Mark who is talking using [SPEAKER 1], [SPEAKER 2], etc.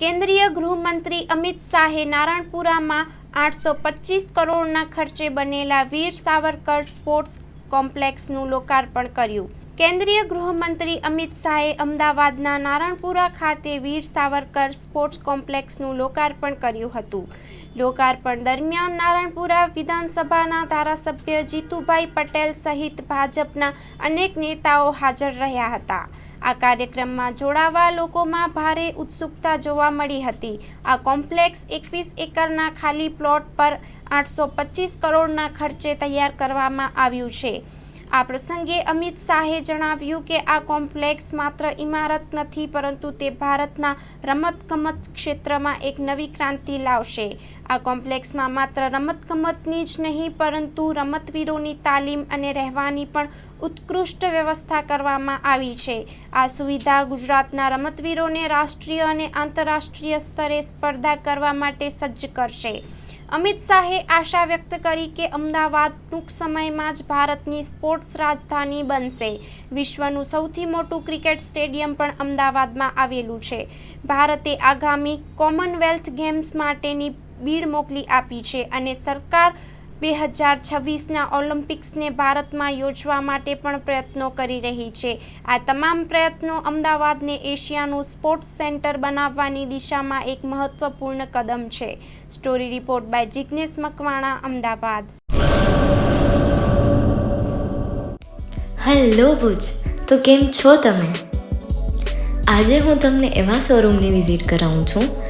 [SPEAKER 1] કેન્દ્રીય ગૃહમંત્રી અમિત શાહે નારણપુરામાં આઠસો પચીસ કરોડના ખર્ચે બનેલા વીર સાવરકર સ્પોર્ટ્સ કોમ્પ્લેક્સનું લોકાર્પણ કર્યું. કેન્દ્રીય ગૃહમંત્રી અમિત શાહે અમદાવાદના નારણપુરા ખાતે વીર સાવરકર સ્પોર્ટ્સ કોમ્પ્લેક્સનું લોકાર્પણ કર્યું હતું. લોકાર્પણ દરમિયાન નારણપુરા વિધાનસભાના ધારાસભ્ય જીતુભાઈ પટેલ સહિત ભાજપના અનેક નેતાઓ હાજર રહ્યા હતા. આ કાર્યક્રમમાં જોડાવા લોકોમાં ભારે ઉત્સુકતા જોવા મળી હતી. આ કોમ્પ્લેક્સ એકવીસ એકરના ખાલી પ્લોટ પર આઠસો કરોડના ખર્ચે તૈયાર કરવામાં આવ્યું છે. આ પ્રસંગે અમિત શાહે જણાવ્યું કે આ કોમ્પ્લેક્સ માત્ર ઇમારત નથી, પરંતુ તે ભારતના રમતગમત ક્ષેત્રમાં એક નવી ક્રાંતિ લાવશે. આ કોમ્પ્લેક્સમાં માત્ર રમતગમતની જ નહીં, પરંતુ રમતવીરોની તાલીમ અને રહેવાની પણ ઉત્કૃષ્ટ વ્યવસ્થા કરવામાં આવી છે. આ સુવિધા ગુજરાતના રમતવીરોને રાષ્ટ્રીય અને આંતરરાષ્ટ્રીય સ્તરે સ્પર્ધા કરવા માટે સજ્જ કરશે. અમિત શાહે આશા વ્યક્ત કરી કે અમદાવાદ ટૂંક સમયમાં જ ભારતની સ્પોર્ટ્સ રાજધાની બનશે. વિશ્વનું સૌથી મોટું ક્રિકેટ સ્ટેડિયમ પણ અમદાવાદમાં આવેલું છે. ભારતે આગામી કોમનવેલ્થ ગેમ્સ માટેની બીડ મોકલી આપી છે અને સરકાર બે હજાર છવ્વીસના ઓલિમ્પિક્સને ભારતમાં યોજવા માટે પણ પ્રયત્નો કરી રહી છે. આ તમામ પ્રયત્નો અમદાવાદને એશિયાનું સ્પોર્ટ્સ સેન્ટર બનાવવાની દિશામાં એક મહત્વપૂર્ણ કદમ છે. Story report by Jignesh Makwana, Ahmedabad.
[SPEAKER 2] Hello Bhuj, તો કેમ છો તમે? આજે હું તમને એવા શોરૂમની વિઝિટ કરાવું છું